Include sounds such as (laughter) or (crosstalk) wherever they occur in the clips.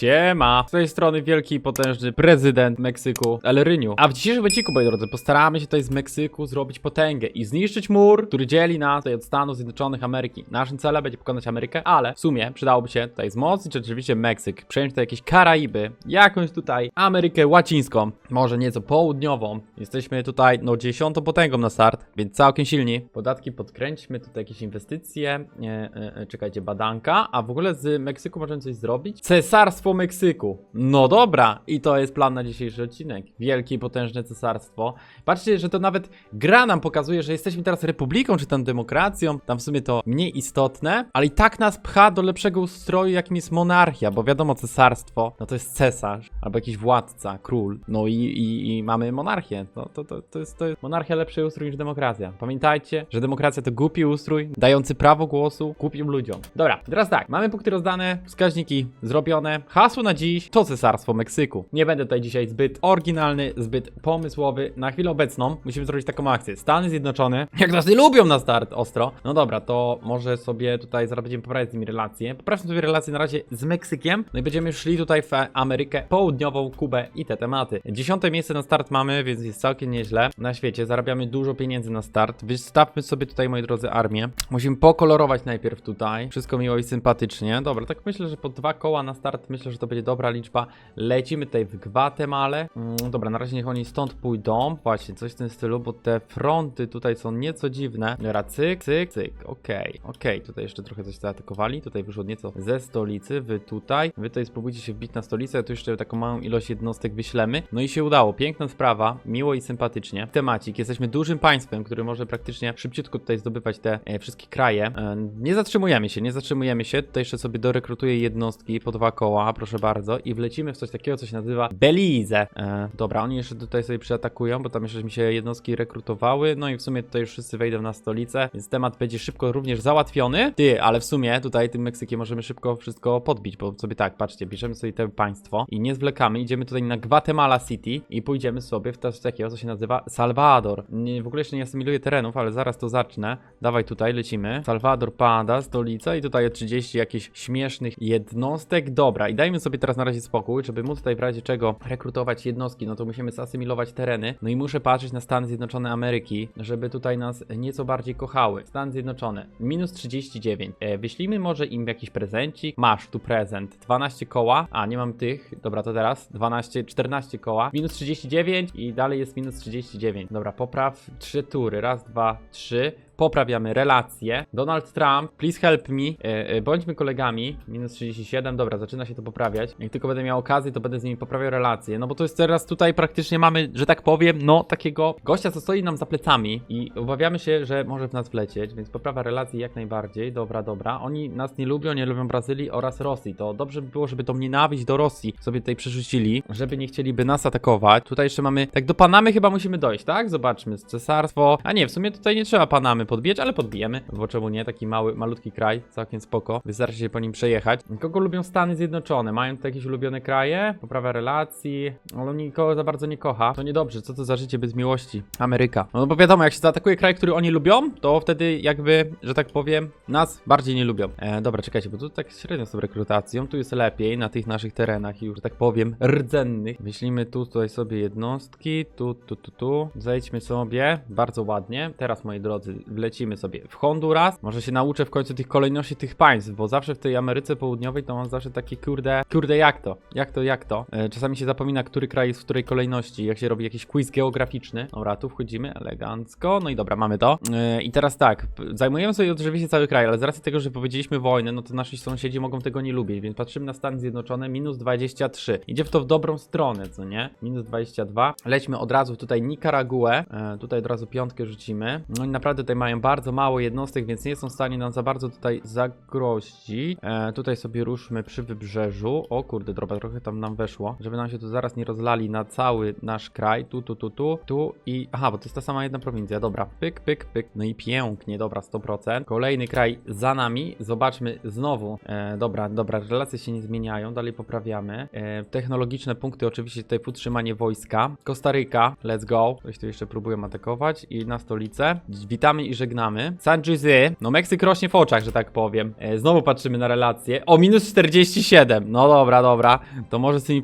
Siema! Z tej strony wielki i potężny prezydent Meksyku, El Ryniu. A w dzisiejszym odcinku, moi drodzy, postaramy się tutaj z Meksyku zrobić potęgę i zniszczyć mur, który dzieli nas tutaj od Stanów Zjednoczonych Ameryki. Naszym celem będzie pokonać Amerykę, ale w sumie przydałoby się tutaj wzmocnić rzeczywiście Meksyk, przejąć tutaj jakieś Karaiby, jakąś tutaj Amerykę Łacińską, może nieco południową. Jesteśmy tutaj, no, dziesiątą potęgą na start, więc całkiem silni. Podatki podkręćmy, tutaj jakieś inwestycje, e, e, czekajcie, badanka, a w ogóle z Meksyku możemy coś zrobić? Cesarstwo Meksyku. No dobra, i to jest plan na dzisiejszy odcinek. Wielkie i potężne cesarstwo. Patrzcie, że to nawet gra nam pokazuje, że jesteśmy teraz republiką, czy tam demokracją, tam w sumie to mniej istotne, ale i tak nas pcha do lepszego ustroju, jakim jest monarchia, bo wiadomo, cesarstwo, no to jest cesarz, albo jakiś władca, król, no i, i, i mamy monarchię. To, to, to, to, jest, to jest monarchia lepszy ustrój niż demokracja. Pamiętajcie, że demokracja to głupi ustrój, dający prawo głosu głupim ludziom. Dobra, teraz tak, mamy punkty rozdane, wskaźniki zrobione. Hasło na dziś to Cesarstwo Meksyku. Nie będę tutaj dzisiaj zbyt oryginalny, zbyt pomysłowy. Na chwilę obecną musimy zrobić taką akcję. Stany Zjednoczone, jak nas nie lubią na start ostro, no dobra, to może sobie tutaj zaraz będziemy poprawiać z nimi relacje. Poprawmy sobie relacje na razie z Meksykiem, no i będziemy szli tutaj w Amerykę Południową, Kubę i te tematy. Dziesiąte miejsce na start mamy, więc jest całkiem nieźle. Na świecie zarabiamy dużo pieniędzy na start. Wystawmy sobie tutaj, moi drodzy, armię. Musimy pokolorować najpierw tutaj. Wszystko miło i sympatycznie. Dobra, tak myślę, że po dwa koła na start myślę, że to będzie dobra liczba. Lecimy tutaj w Gwatemalę. Mm, dobra, na razie niech oni stąd pójdą. Właśnie, coś w tym stylu, bo te fronty tutaj są nieco dziwne. Dobra, cyk, cyk, cyk. Okej, okej. Tutaj jeszcze trochę coś zaatakowali. Tutaj wyszło nieco ze stolicy. Wy tutaj. Wy tutaj spróbujcie się wbić na stolicę. Ja tu jeszcze taką małą ilość jednostek wyślemy. No i się udało. Piękna sprawa. Miło i sympatycznie. Temacik. Jesteśmy dużym państwem, który może praktycznie szybciutko tutaj zdobywać te e, wszystkie kraje. E, nie zatrzymujemy się, nie zatrzymujemy się. Tutaj jeszcze sobie dorekrutuję jednostki po dwa koła, proszę bardzo. I wlecimy w coś takiego, co się nazywa Belize. E, dobra, oni jeszcze tutaj sobie przyatakują, bo tam jeszcze mi się jednostki rekrutowały. No i w sumie tutaj już wszyscy wejdą na stolicę, więc temat będzie szybko również załatwiony. Ty, ale w sumie tutaj tym Meksykiem możemy szybko wszystko podbić, bo sobie tak, patrzcie, bierzemy sobie te państwo i nie zwlekamy, idziemy tutaj na Guatemala City i pójdziemy sobie w coś takiego, co się nazywa Salvador. Nie, w ogóle jeszcze nie asymiluję terenów, ale zaraz to zacznę. Dawaj tutaj, lecimy. Salvador pada, stolica i tutaj 30 jakichś śmiesznych jednostek. Dobra, i dajmy sobie teraz na razie spokój, żeby móc tutaj w razie czego rekrutować jednostki, no to musimy zasymilować tereny. No i muszę patrzeć na Stany Zjednoczone Ameryki, żeby tutaj nas nieco bardziej kochały. Stany Zjednoczone, minus 39. E, wyślijmy może im jakiś prezencik. Masz tu prezent. 12 koła. A, nie mam tych. Dobra, to teraz 12, 14 koła. Minus 39 i dalej jest minus 39. Dobra, popraw 3 tury. Raz, dwa, trzy. Poprawiamy relacje. Donald Trump, please help me. E, e, bądźmy kolegami. Minus 37. Dobra, zaczyna się to poprawiać. Jak tylko będę miał okazję, to będę z nimi poprawiał relacje. No bo to jest teraz tutaj praktycznie mamy, że tak powiem, no takiego gościa, co stoi nam za plecami i obawiamy się, że może w nas wlecieć, więc poprawa relacji jak najbardziej. Dobra, dobra. Oni nas nie lubią, nie lubią Brazylii oraz Rosji. To dobrze by było, żeby tą nienawiść do Rosji sobie tutaj przerzucili, żeby nie chcieliby nas atakować. Tutaj jeszcze mamy, tak do Panamy chyba musimy dojść, tak? Zobaczmy, cesarstwo. A nie, w sumie tutaj nie trzeba Panamy podbijać, ale podbijemy, bo czemu nie? Taki mały, malutki kraj, całkiem spoko. Wystarczy się po nim przejechać. Kogo lubią Stany Zjednoczone? Mają tutaj jakieś ulubione kraje? Poprawa relacji, ale nikogo za bardzo nie kocha. To niedobrze, co to za życie bez miłości? Ameryka. No bo wiadomo, jak się zaatakuje kraj, który oni lubią, to wtedy jakby, że tak powiem, nas bardziej nie lubią. E, dobra, czekajcie, bo tu tak średnio z tą rekrutacją, tu jest lepiej na tych naszych terenach już, że tak powiem, rdzennych. Wyślimy tu tutaj sobie jednostki, tu, tu, tu, tu. Zejdźmy sobie, bardzo ładnie. Teraz, moi drodzy, wlecimy sobie w Honduras. Może się nauczę w końcu tych kolejności tych państw, bo zawsze w tej Ameryce Południowej to mam zawsze takie kurde, kurde jak to? Jak to, jak to? E, czasami się zapomina, który kraj jest w której kolejności, jak się robi jakiś quiz geograficzny. Dobra, tu wchodzimy elegancko, no i dobra, mamy to. E, I teraz tak, zajmujemy sobie oczywiście cały kraj, ale z racji tego, że powiedzieliśmy wojnę, no to nasi sąsiedzi mogą tego nie lubić, więc patrzymy na Stany Zjednoczone, minus 23. Idzie w to w dobrą stronę, co nie? Minus 22. Lećmy od razu tutaj Nicaraguę, e, tutaj od razu piątkę rzucimy. No i naprawdę tutaj mają bardzo mało jednostek, więc nie są w stanie nam za bardzo tutaj zagrozić. E, tutaj sobie ruszmy przy wybrzeżu. O kurde, droba trochę tam nam weszło, żeby nam się tu zaraz nie rozlali na cały nasz kraj. Tu, tu, tu, tu, tu i... Aha, bo to jest ta sama jedna prowincja, dobra. Pyk, pyk, pyk. No i pięknie, dobra, 100%. Kolejny kraj za nami. Zobaczmy znowu. E, dobra, dobra, relacje się nie zmieniają, dalej poprawiamy. E, technologiczne punkty, oczywiście tutaj utrzymanie wojska. Kostaryka, let's go. Ktoś tu jeszcze próbują atakować i na stolicę. Witamy i żegnamy. San Jose, no Meksyk rośnie w oczach, że tak powiem. E, znowu patrzymy na relacje. O, minus 47. No dobra, dobra. To może z tymi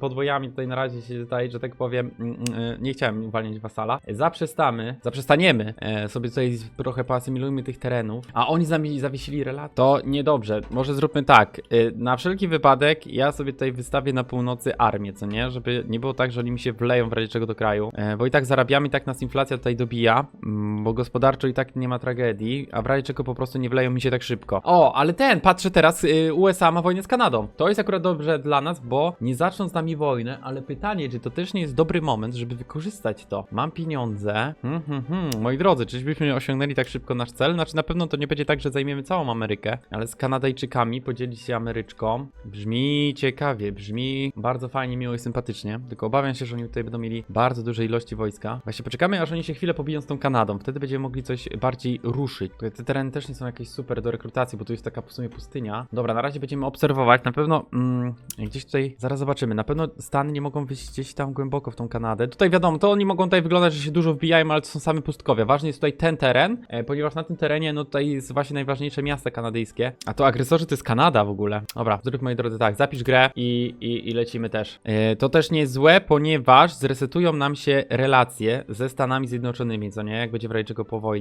podwojami tutaj na razie się tutaj, że tak powiem, mm, mm, e, nie chciałem uwalniać wasala. E, Zaprzestamy, zaprzestaniemy e, sobie tutaj trochę poasymilujmy tych terenów, a oni zawiesili relacje. To niedobrze. Może zróbmy tak. e, Na wszelki wypadek ja sobie tutaj wystawię na północy armię, co nie? Żeby nie było tak, że oni mi się wleją w razie czego do kraju. E, Bo i tak zarabiamy, i tak nas inflacja tutaj dobija, mm, bo gospodarczo i tak nie ma tragedii, a w razie czego po prostu nie wleją mi się tak szybko. O, ale ten, patrzę teraz, y, USA ma wojnę z Kanadą. To jest akurat dobrze dla nas, bo nie zaczną z nami wojnę, ale pytanie, czy to też nie jest dobry moment, żeby wykorzystać to. Mam pieniądze. Hmm, hmm, hmm. Moi drodzy, czyżbyśmy osiągnęli tak szybko nasz cel? Znaczy na pewno to nie będzie tak, że zajmiemy całą Amerykę, ale z Kanadajczykami podzielić się Ameryczką. Brzmi ciekawie, brzmi bardzo fajnie, miło i sympatycznie. Tylko obawiam się, że oni tutaj będą mieli bardzo duże ilości wojska. Właśnie poczekamy, aż oni się chwilę pobiją z tą Kanadą. Wtedy będziemy mogli coś bardziej ruszyć. Te tereny też nie są jakieś super do rekrutacji, bo tu jest taka w sumie pustynia. Dobra, na razie będziemy obserwować. Na pewno mm, gdzieś tutaj zaraz zobaczymy. Na pewno Stany nie mogą wyjść gdzieś tam głęboko w tą Kanadę. Tutaj wiadomo, to oni mogą tutaj wyglądać, że się dużo wbijają, ale to są same pustkowie. Ważny jest tutaj ten teren, e, ponieważ na tym terenie, no tutaj jest właśnie najważniejsze miasto kanadyjskie. A to agresorzy to jest Kanada w ogóle. Dobra, zrób moi drodzy tak, zapisz grę i, i, i lecimy też. E, to też nie jest złe, ponieważ zresetują nam się relacje ze Stanami Zjednoczonymi, co nie? Jak będzie w razie czego po wojnie.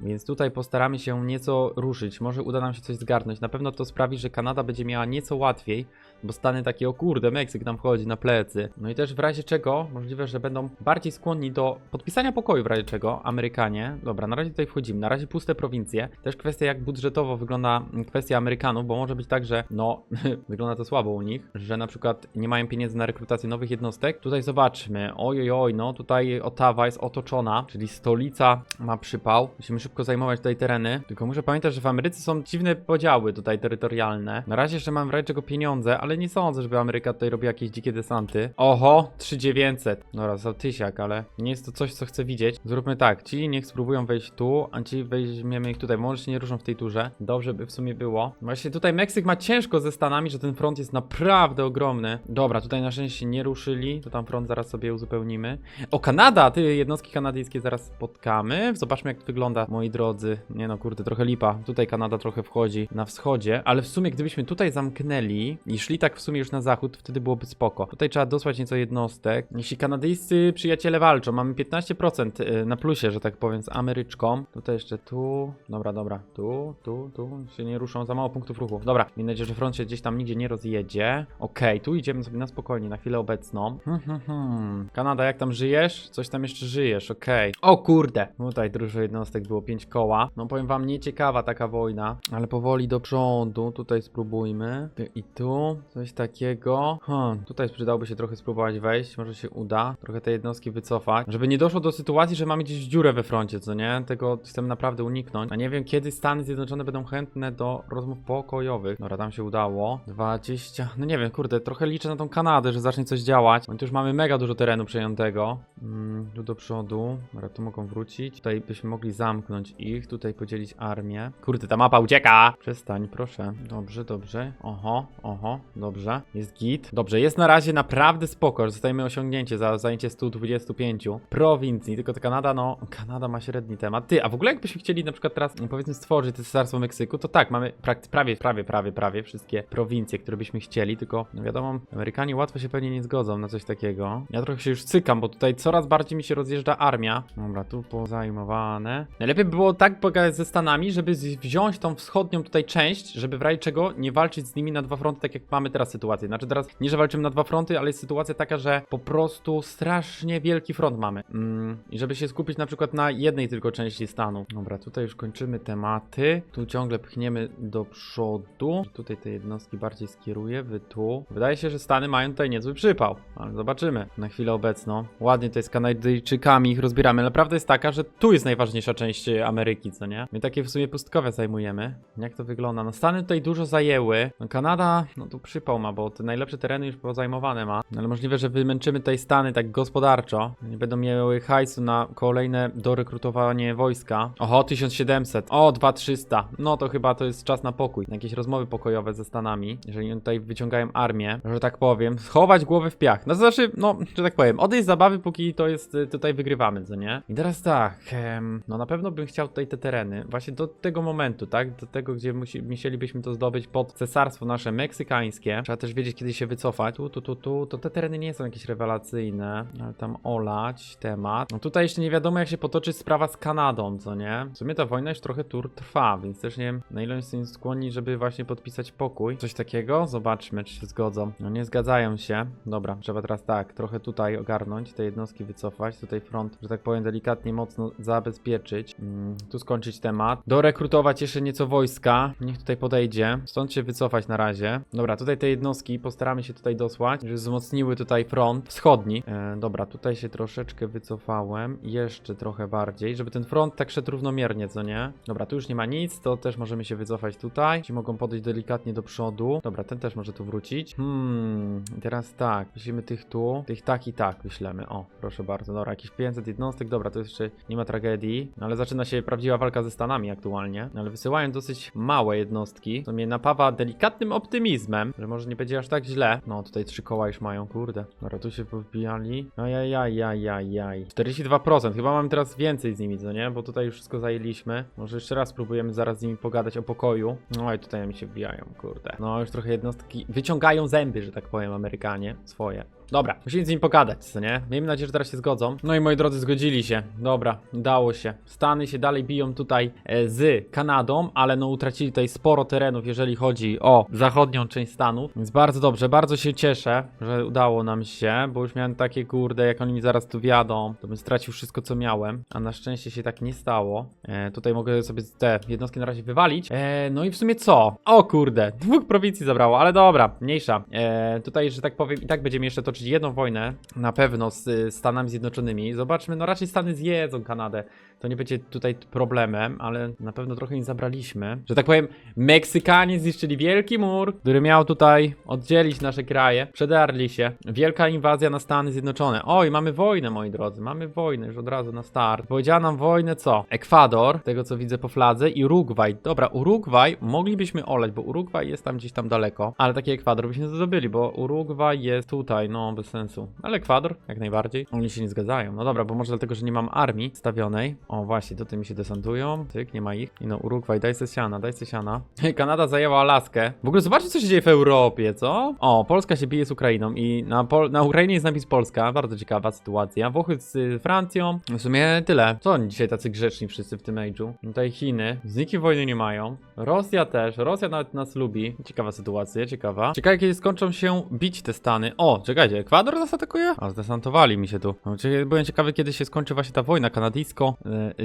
Więc tutaj postaramy się nieco ruszyć. Może uda nam się coś zgarnąć. Na pewno to sprawi, że Kanada będzie miała nieco łatwiej, bo Stany takie, o kurde, Meksyk nam wchodzi na plecy. No i też w razie czego, możliwe, że będą bardziej skłonni do podpisania pokoju w razie czego, Amerykanie. Dobra, na razie tutaj wchodzimy. Na razie puste prowincje. Też kwestia, jak budżetowo wygląda kwestia Amerykanów, bo może być tak, że no, (laughs) wygląda to słabo u nich, że na przykład nie mają pieniędzy na rekrutację nowych jednostek. Tutaj zobaczmy. Oj, oj, oj, no tutaj Ottawa jest otoczona, czyli stolica ma przypał. Musimy szybko zajmować tutaj tereny. Tylko muszę pamiętać, że w Ameryce są dziwne podziały tutaj terytorialne. Na razie jeszcze mam w razie czego pieniądze, ale nie sądzę, żeby Ameryka tutaj robiła jakieś dzikie desanty. Oho, 3900. Dobra, za tysiak, ale nie jest to coś, co chcę widzieć. Zróbmy tak, ci niech spróbują wejść tu, a ci weźmiemy ich tutaj. Może się nie ruszą w tej turze. Dobrze by w sumie było. Właśnie tutaj Meksyk ma ciężko ze Stanami, że ten front jest naprawdę ogromny. Dobra, tutaj na szczęście nie ruszyli. To tam front zaraz sobie uzupełnimy. O, Kanada! Ty, jednostki kanadyjskie zaraz spotkamy. Zobaczmy, jak to wygląda, moi drodzy. Nie no, kurde, trochę lipa. Tutaj Kanada trochę wchodzi na wschodzie, ale w sumie, gdybyśmy tutaj zamknęli i szli tak w sumie już na zachód, wtedy byłoby spoko. Tutaj trzeba dosłać nieco jednostek. Jeśli kanadyjscy przyjaciele walczą, mamy 15% y, na plusie, że tak powiem, z Ameryczką. Tutaj jeszcze tu. Dobra, dobra. Tu, tu, tu. Się nie ruszą, za mało punktów ruchu. Dobra, mam nadzieję, że front się gdzieś tam nigdzie nie rozjedzie. Okej, tu idziemy sobie na spokojnie, na chwilę obecną. Hmm, hmm, hmm. Kanada, jak tam żyjesz? Coś tam jeszcze żyjesz, okej. O kurde! Tutaj dużo jednostek było, 5 koła. No powiem wam, nieciekawa taka wojna, ale powoli do przodu. Tutaj spróbujmy. I tu, coś takiego. Hmm, tutaj przydałby się trochę spróbować wejść, może się uda. Trochę te jednostki wycofać, żeby nie doszło do sytuacji, że mamy gdzieś dziurę we froncie, co nie? Tego chcemy naprawdę uniknąć. A nie wiem, kiedy Stany Zjednoczone będą chętne do rozmów pokojowych. Dobra, tam się udało. 20. No nie wiem, kurde, trochę liczę na tą Kanadę, że zacznie coś działać. My tu już mamy mega dużo terenu przejętego. Mm, tu do przodu. Dobra, tu mogą wrócić. Tutaj byśmy mogli zamknąć ich. Tutaj podzielić armię. Kurde, ta mapa ucieka! Przestań, proszę. Dobrze, dobrze. Oho, oho, dobrze. Jest git. Dobrze, jest na razie naprawdę spoko. Zostajemy osiągnięcie za zajęcie 125 prowincji. Tylko ta Kanada, no, Kanada ma średni temat. Ty, a w ogóle jakbyśmy chcieli na przykład teraz, no, powiedzmy, stworzyć to cesarstwo Meksyku, to tak, mamy prawie, prawie, prawie, prawie wszystkie prowincje, które byśmy chcieli, tylko no wiadomo, Amerykanie łatwo się pewnie nie zgodzą na coś takiego. Ja trochę się już cykam, bo tutaj coraz bardziej mi się rozjeżdża armia. Dobra, tu pozajmowane. Najlepiej by było tak pogadać ze Stanami, żeby wziąć tą wschodnią tutaj część, żeby w razie czego nie walczyć z nimi na dwa fronty, tak jak mamy teraz sytuację. Znaczy teraz nie, że walczymy na dwa fronty, ale jest sytuacja taka, że po prostu strasznie wielki front mamy. Mm, I żeby się skupić na przykład na jednej tylko części stanu. Dobra, tutaj już kończymy tematy. Tu ciągle pchniemy do przodu. Tutaj te jednostki bardziej skieruję, wy tu. Wydaje się, że Stany mają tutaj niezły przypał, ale zobaczymy na chwilę obecną. Ładnie tutaj z Kanadyjczykami ich rozbieramy, ale prawda jest taka, że tu jest najważniejsza część e, Ameryki, co nie? My takie w sumie pustkowe zajmujemy. Jak to wygląda? No Stany tutaj dużo zajęły. No Kanada, no tu przypał ma, bo te najlepsze tereny już pozajmowane ma. Ale możliwe, że wymęczymy tutaj Stany tak gospodarczo. Nie będą miały hajsu na kolejne dorekrutowanie wojska. Oho, 1700. O, 2300. No to chyba to jest czas na pokój. Na jakieś rozmowy pokojowe ze Stanami. Jeżeli oni tutaj wyciągają armię, że tak powiem, schować głowę w piach. No to znaczy, no, że tak powiem, odejść zabawy, póki to jest, y, tutaj wygrywamy, co nie? I teraz tak, em, no na pewno bym chciał tutaj te tereny, właśnie do tego momentu, tak? Do tego, gdzie musi, musielibyśmy to zdobyć pod cesarstwo nasze meksykańskie. Trzeba też wiedzieć, kiedy się wycofać. Tu, tu, tu, tu, to te tereny nie są jakieś rewelacyjne, ale tam olać temat. No tutaj jeszcze nie wiadomo, jak się potoczy sprawa z Kanadą, co nie? W sumie ta wojna już trochę tur trwa, więc też nie wiem, na ile są skłonni, żeby właśnie podpisać pokój. Coś takiego? Zobaczmy, czy się zgodzą. No nie zgadzają się. Dobra, trzeba teraz tak, trochę tutaj ogarnąć, te jednostki wycofać, tutaj front, że tak powiem, delikatnie mocno zabezpieczyć. Mm, tu skończyć temat. Dorekrutować jeszcze nieco wojska. Niech tutaj podejdzie. Stąd się wycofać na razie. Dobra, tutaj te jednostki postaramy się tutaj dosłać, żeby wzmocniły tutaj front wschodni. E, dobra, tutaj się troszeczkę wycofałem. Jeszcze trochę bardziej, żeby ten front tak szedł równomiernie, co nie? Dobra, tu już nie ma nic, to też możemy się wycofać tutaj. Ci mogą podejść delikatnie do przodu. Dobra, ten też może tu wrócić. Hmm, teraz tak, wyślemy tych tu, tych tak i tak wyślemy. O, proszę bardzo, dobra, jakieś 500 jednostek, dobra, to jeszcze nie ma tragedii, no, ale zaczyna się prawdziwa walka ze Stanami aktualnie, No, ale wysyłają dosyć małe jednostki, co mnie napawa delikatnym optymizmem, że może nie będzie aż tak źle. No, tutaj trzy koła już mają, kurde. Dobra, tu się powbijali. Ajajajajajaj. 42%, chyba mamy teraz więcej z nimi, co nie? Bo tutaj już wszystko zajęliśmy. Może jeszcze raz spróbujemy zaraz z nimi pogadać o pokoju. No i tutaj mi się wbijają, kurde. No, już trochę jednostki wyciągają zęby, że tak powiem, Amerykanie swoje. Dobra, musimy z nim pogadać, co nie? Miejmy nadzieję, że teraz się zgodzą. No i moi drodzy, zgodzili się. Dobra, udało się. Stany się dalej biją tutaj e, z Kanadą, ale no utracili tutaj sporo terenów, jeżeli chodzi o zachodnią część Stanów. Więc bardzo dobrze, bardzo się cieszę, że udało nam się, bo już miałem takie kurde, jak oni mi zaraz tu wjadą, to bym stracił wszystko, co miałem. A na szczęście się tak nie stało. E, tutaj mogę sobie te jednostki na razie wywalić. E, no i w sumie co? O kurde, dwóch prowincji zabrało, ale dobra, mniejsza. E, tutaj, że tak powiem, i tak będziemy jeszcze toczyć jedną wojnę, na pewno z Stanami Zjednoczonymi. Zobaczmy, no raczej Stany zjedzą Kanadę. To nie będzie tutaj problemem, ale na pewno trochę im zabraliśmy. Że tak powiem, Meksykanie zniszczyli wielki mur, który miał tutaj oddzielić nasze kraje. Przedarli się. Wielka inwazja na Stany Zjednoczone. Oj, mamy wojnę, moi drodzy. Mamy wojnę już od razu na start. Powiedziała nam wojnę co? Ekwador, tego co widzę po fladze, i Urugwaj. Dobra, Urugwaj moglibyśmy oleć, bo Urugwaj jest tam gdzieś tam daleko. Ale taki Ekwador byśmy zdobyli, bo Urugwaj jest tutaj, no bez sensu. Ale Ekwador, jak najbardziej. Oni się nie zgadzają. No dobra, bo może dlatego, że nie mam armii stawionej. O, właśnie, tutaj mi się desantują. Tyk, nie ma ich. I no, Urugwaj, daj se siana, daj se siana. (laughs) Kanada zajęła Alaskę. W ogóle zobaczcie, co się dzieje w Europie, co? O, Polska się bije z Ukrainą i na, Pol na Ukrainie jest napis Polska. Bardzo ciekawa sytuacja. Włochy z y, Francją. W sumie tyle. Co oni dzisiaj tacy grzeczni wszyscy w tym age'u? Tutaj Chiny. Z nikim wojny nie mają. Rosja też. Rosja nawet nas lubi. Ciekawa sytuacja, ciekawa. Ciekawe, kiedy skończą się bić te Stany. O, czekajcie, Ekwador nas atakuje? A, zdesantowali mi się tu. No, Byłem ciekawy, kiedy się skończy właśnie ta wojna kanadyjsko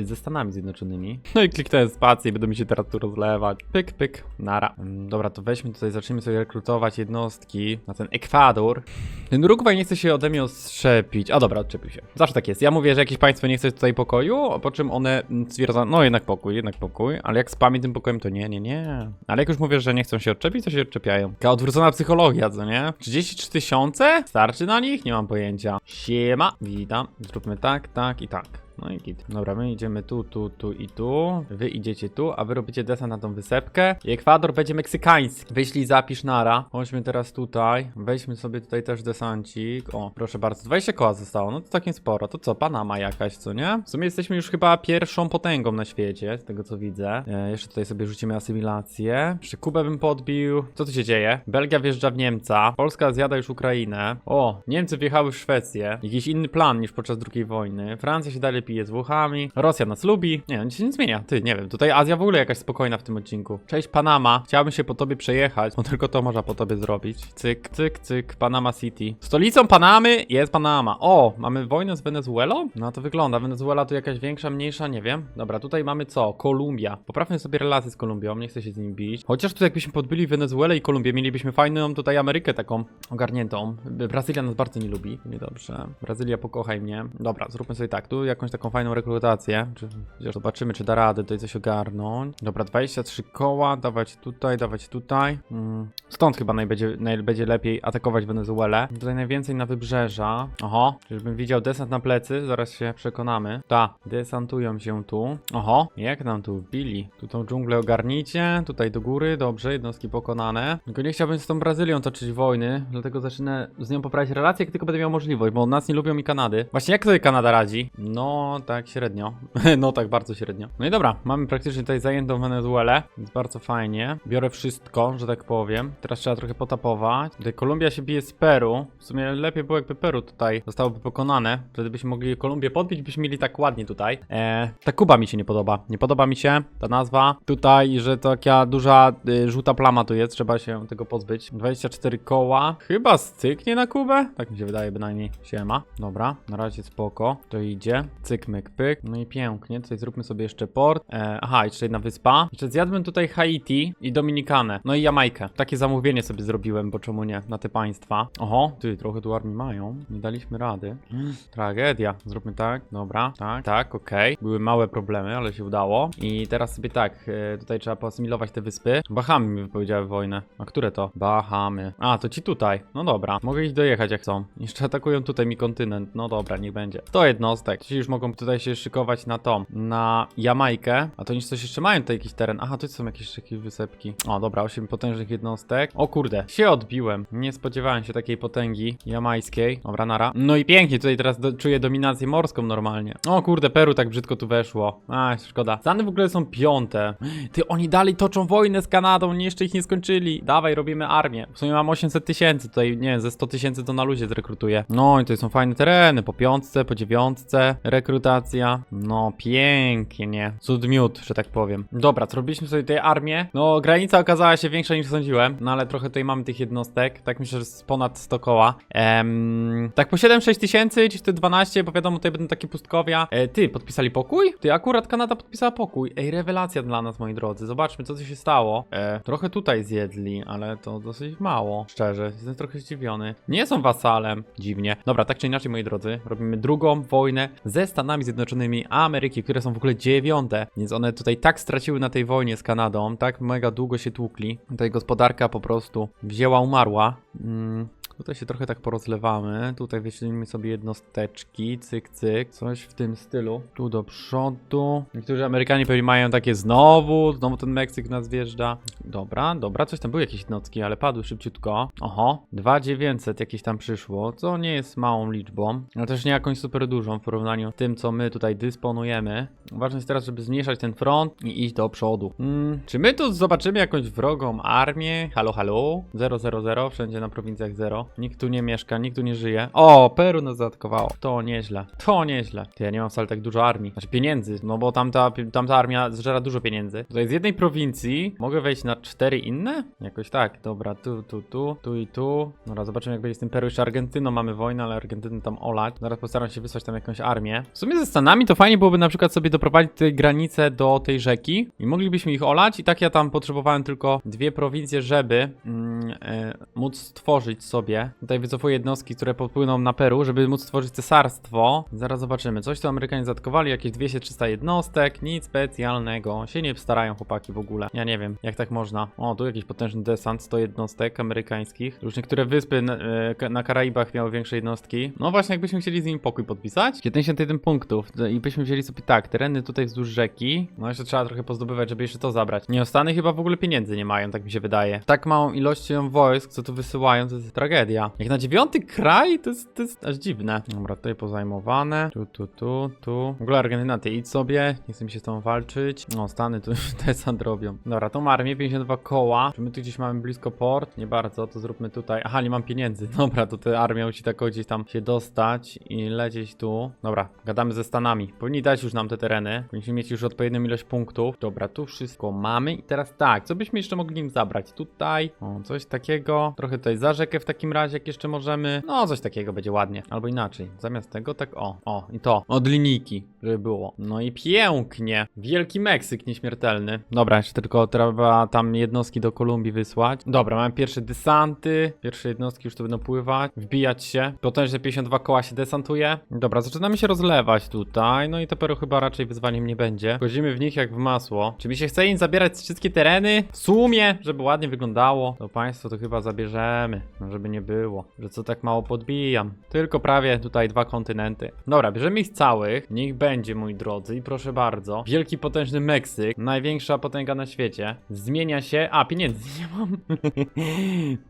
ze Stanami Zjednoczonymi. No i kliknąłem spację i będą mi się teraz tu rozlewać. Pyk, pyk, nara. Mm, Dobra, to weźmy tutaj, zacznijmy sobie rekrutować jednostki na ten Ekwador. Ten Urugwaj nie chce się ode mnie odstrzepić. A dobra, odczepił się. Zawsze tak jest. Ja mówię, że jakieś państwo nie chce tutaj pokoju, po czym one mm, stwierdzą, no jednak pokój, jednak pokój. Ale jak spami tym pokojem, to nie, nie, nie. Ale jak już mówię, że nie chcą się odczepić, to się odczepiają. Taka odwrócona psychologia, co nie? 33 tysiące? Starczy na nich? Nie mam pojęcia. Siema, witam. Zróbmy tak, tak i tak. No i git. Dobra, my idziemy tu, tu, tu i tu. Wy idziecie tu, a wy robicie desant na tą wysepkę. I Ekwador będzie meksykański. Wyślij zapisz nara. Chodźmy teraz tutaj. Weźmy sobie tutaj też desancik. O, proszę bardzo. 20 koła zostało. No to całkiem sporo. To co, Panama jakaś, co nie? W sumie jesteśmy już chyba pierwszą potęgą na świecie, z tego co widzę. E, jeszcze tutaj sobie rzucimy asymilację. Jeszcze Kubę bym podbił. Co tu się dzieje? Belgia wjeżdża w Niemca. Polska zjada już Ukrainę. O, Niemcy wjechały w Szwecję. Jakiś inny plan niż podczas II wojny. Francja się dalej pije z Włochami. Rosja nas lubi. Nie, nic się nie zmienia. Ty, nie wiem. Tutaj Azja w ogóle jakaś spokojna w tym odcinku. Cześć Panama. Chciałbym się po tobie przejechać, bo tylko to można po tobie zrobić. Cyk, cyk, cyk. Panama City. Stolicą Panamy jest Panama. O, mamy wojnę z Wenezuelą? No to wygląda. Wenezuela tu jakaś większa, mniejsza, nie wiem. Dobra, tutaj mamy co? Kolumbia. Poprawmy sobie relacje z Kolumbią, nie chcę się z nim bić. Chociaż tu jakbyśmy podbyli Wenezuelę i Kolumbię, mielibyśmy fajną tutaj Amerykę taką ogarniętą. Brazylia nas bardzo nie lubi. Niedobrze. Brazylia, pokochaj mnie. Dobra, zróbmy sobie tak. Tu jakąś taką fajną rekrutację. Czy, zobaczymy, czy da radę tutaj coś ogarnąć. Dobra, 23 koła. Dawać tutaj, dawać tutaj. Mm. Stąd chyba najbędzie, naj, będzie lepiej atakować Wenezuelę. Tutaj najwięcej na wybrzeża. Oho, czyżbym widział desant na plecy? Zaraz się przekonamy. Ta, desantują się tu. Oho, jak nam tu wbili? Tu tą dżunglę ogarnicie, tutaj do góry, dobrze, jednostki pokonane. Tylko nie chciałbym z tą Brazylią toczyć wojny, dlatego zacznę z nią poprawić relacje, jak tylko będę miał możliwość, bo nas nie lubią i Kanady. Właśnie jak sobie Kanada radzi? No, Tak średnio. (laughs) no, tak bardzo średnio. No i dobra, mamy praktycznie tutaj zajętą Wenezuelę, więc bardzo fajnie. Biorę wszystko, że tak powiem. Teraz trzeba trochę potapować. Tutaj Kolumbia się bije z Peru. W sumie lepiej było jakby Peru tutaj zostałoby pokonane. Wtedy byśmy mogli Kolumbię podbić, byśmy mieli tak ładnie tutaj. Eee, ta Kuba mi się nie podoba. Nie podoba mi się ta nazwa. Tutaj, że taka duża y, żółta plama tu jest, trzeba się tego pozbyć. 24 koła. Chyba styknie na Kubę? Tak mi się wydaje bynajmniej. Siema. Dobra, na razie spoko. To idzie. Cyk, myk, pyk. No i pięknie. Tutaj zróbmy sobie jeszcze port. E, aha, jeszcze jedna wyspa. Jeszcze zjadłbym tutaj Haiti i Dominikanę. No i Jamajkę. Takie zamówienie sobie zrobiłem, bo czemu nie? Na te państwa. Oho, ty, trochę tu armii mają. Nie daliśmy rady. Mm, Tragedia. Zróbmy tak. Dobra, tak, tak, okej. Były małe problemy, ale się udało. I teraz sobie tak, e, tutaj trzeba poasymilować te wyspy. Bahamy mi wypowiedziały wojnę. A które to? Bahamy. A, to ci tutaj. No dobra. Mogę ich dojechać jak chcą. Jeszcze atakują tutaj mi kontynent. No dobra, niech będzie. 100 jednostek. Ci już mogą tutaj się szykować na to. Na Jamajkę. A to oni coś jeszcze mają tutaj jakiś teren. Aha, tu są jakieś jakieś wysepki. O, dobra, 8 potężnych jednostek. O kurde, się odbiłem. Nie spodziewałem się takiej potęgi jamajskiej. Dobra, nara. No i pięknie, tutaj teraz do, czuję dominację morską normalnie. O kurde, Peru tak brzydko tu weszło. A, szkoda. Stany w ogóle są piąte. Ty, oni dalej toczą wojnę z Kanadą, nie jeszcze ich nie skończyli. Dawaj, robimy armię. W sumie mam 800 tysięcy, tutaj nie wiem, ze 100 tysięcy to na luzie zrekrutuję. No i to są fajne tereny, po piątce, po dziewiątce, rekrutacja. No, pięknie. Cud miód, że tak powiem. Dobra, zrobiliśmy sobie tutaj armię. No, granica okazała się większa niż sądziłem, no ale trochę tutaj mamy tych jednostek. Tak myślę, że z ponad 100 koła. Em, tak po 7-6 tysięcy, czy te 12, bo wiadomo, tutaj będą takie pustkowia. E, ty, podpisali pokój? Ty, akurat Kanada podpisała pokój. Ej, rewelacja dla nas, moi drodzy. Zobaczmy, co tu się stało. E, trochę tutaj zjedli, ale to dosyć mało, szczerze. Jestem trochę zdziwiony. Nie są wasalem. Dziwnie. Dobra, tak czy inaczej, moi drodzy, robimy drugą wojnę ze Stanami Zjednoczonymi Ameryki, które są w ogóle dziewiąte. Więc one tutaj tak straciły na tej wojnie z Kanadą, tak mega długo się tłukli. Tutaj gospodarka po prostu wzięła, umarła. Mm. Tutaj się trochę tak porozlewamy. Tutaj wyślimy sobie jednosteczki, cyk, cyk, coś w tym stylu. Tu do przodu. Niektórzy Amerykanie pewnie mają takie znowu, znowu ten Meksyk nas wjeżdża. Dobra, dobra, coś tam były jakieś jednostki, ale padły szybciutko. Oho, 2900 jakieś tam przyszło, co nie jest małą liczbą, ale też nie jakąś super dużą w porównaniu z tym, co my tutaj dysponujemy. Ważne jest teraz, żeby zmniejszać ten front i iść do przodu. Mm, czy my tu zobaczymy jakąś wrogą armię? Halo, halo? 000, wszędzie na prowincjach 0. Nikt tu nie mieszka, nikt tu nie żyje. O, Peru nas zaatakowało. To nieźle, to nieźle. Ty, ja nie mam wcale tak dużo armii, znaczy pieniędzy, no bo tamta, tamta armia zżera dużo pieniędzy. Tutaj z jednej prowincji mogę wejść na cztery inne? Jakoś tak, dobra, tu, tu, tu, tu i tu. Dobra, zobaczymy jak będzie z tym Peru. Jeszcze Argentyną mamy wojnę, ale Argentyny tam olać. Zaraz postaram się wysłać tam jakąś armię. W sumie ze Stanami to fajnie byłoby na przykład sobie doprowadzić te granice do tej rzeki i moglibyśmy ich olać i tak ja tam potrzebowałem tylko dwie prowincje, żeby mm, e, móc stworzyć sobie. Tutaj wycofuję jednostki, które popłyną na Peru, żeby móc stworzyć cesarstwo. Zaraz zobaczymy. Coś tu Amerykanie zaatakowali, jakieś 200-300 jednostek, nic specjalnego. Się nie starają chłopaki w ogóle. Ja nie wiem, jak tak można. O, tu jakiś potężny desant, 100 jednostek amerykańskich. Już niektóre wyspy na, e, na Karaibach miały większe jednostki. No właśnie, jakbyśmy chcieli z nimi pokój podpisać. 71 punktów i byśmy wzięli sobie tak, tereny tutaj wzdłuż rzeki. No jeszcze trzeba trochę pozdobywać, żeby jeszcze to zabrać. Nie, Stany chyba w ogóle pieniędzy nie mają, tak mi się wydaje. Tak małą ilością wojsk, co tu wysyłają, to jest tragedia. Jak na dziewiąty kraj, to jest, to jest aż dziwne. Dobra, tutaj pozajmowane. Tu, tu, tu, tu. W ogóle Argentyna, ty idź sobie. Nie chcę mi się z tą walczyć. No, Stany tu (laughs) desant robią. Dobra, tą armię, 52 koła. Czy my tu gdzieś mamy blisko port? Nie bardzo, to zróbmy tutaj. Aha, nie mam pieniędzy. (laughs) Dobra, to ta armia musi tak gdzieś tam się dostać i lecieć tu. Dobra, gadamy ze Stanami. Powinni dać już nam te tereny. Powinniśmy mieć już odpowiednią ilość punktów. Dobra, tu wszystko mamy. I teraz tak, co byśmy jeszcze mogli im zabrać? Tutaj, o, coś takiego. Trochę tutaj za rzekę w takim razie, jak jeszcze możemy. No, coś takiego będzie ładnie. Albo inaczej. Zamiast tego, tak o, o, i to. Od linijki, żeby było. No i pięknie. Wielki Meksyk nieśmiertelny. Dobra, jeszcze tylko trzeba tam jednostki do Kolumbii wysłać. Dobra, mamy pierwsze desanty. Pierwsze jednostki już tu będą pływać. Wbijać się. Potężne 52 koła się desantuje. Dobra, zaczynamy się rozlewać tutaj. No i to Peru chyba raczej wyzwaniem nie będzie. Wchodzimy w nich jak w masło. Czy mi się chce im zabierać wszystkie tereny? W sumie, żeby ładnie wyglądało, to państwo to chyba zabierzemy. No, nie było, że co tak mało podbijam. Tylko prawie tutaj dwa kontynenty. Dobra, bierzemy ich całych. Niech będzie, moi drodzy. I proszę bardzo. Wielki, potężny Meksyk. Największa potęga na świecie. Zmienia się. A, pieniędzy nie mam.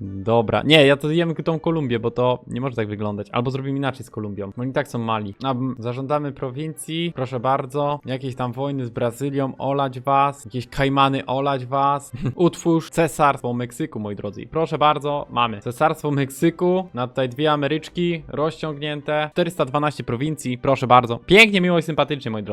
(laughs) Dobra. Nie, ja to jem tą Kolumbię, bo to nie może tak wyglądać. Albo zrobimy inaczej z Kolumbią. Oni tak są mali. A, prowincji, proszę bardzo, jakieś tam wojny z Brazylią, olać was, jakieś Kajmany, olać was, (laughs) utwórz cesarstwo Meksyku, moi drodzy. Proszę bardzo, mamy cesarstwo Meksyku, na tutaj dwie Ameryczki, rozciągnięte, 412 prowincji, proszę bardzo. Pięknie, miło i sympatycznie, moi drodzy.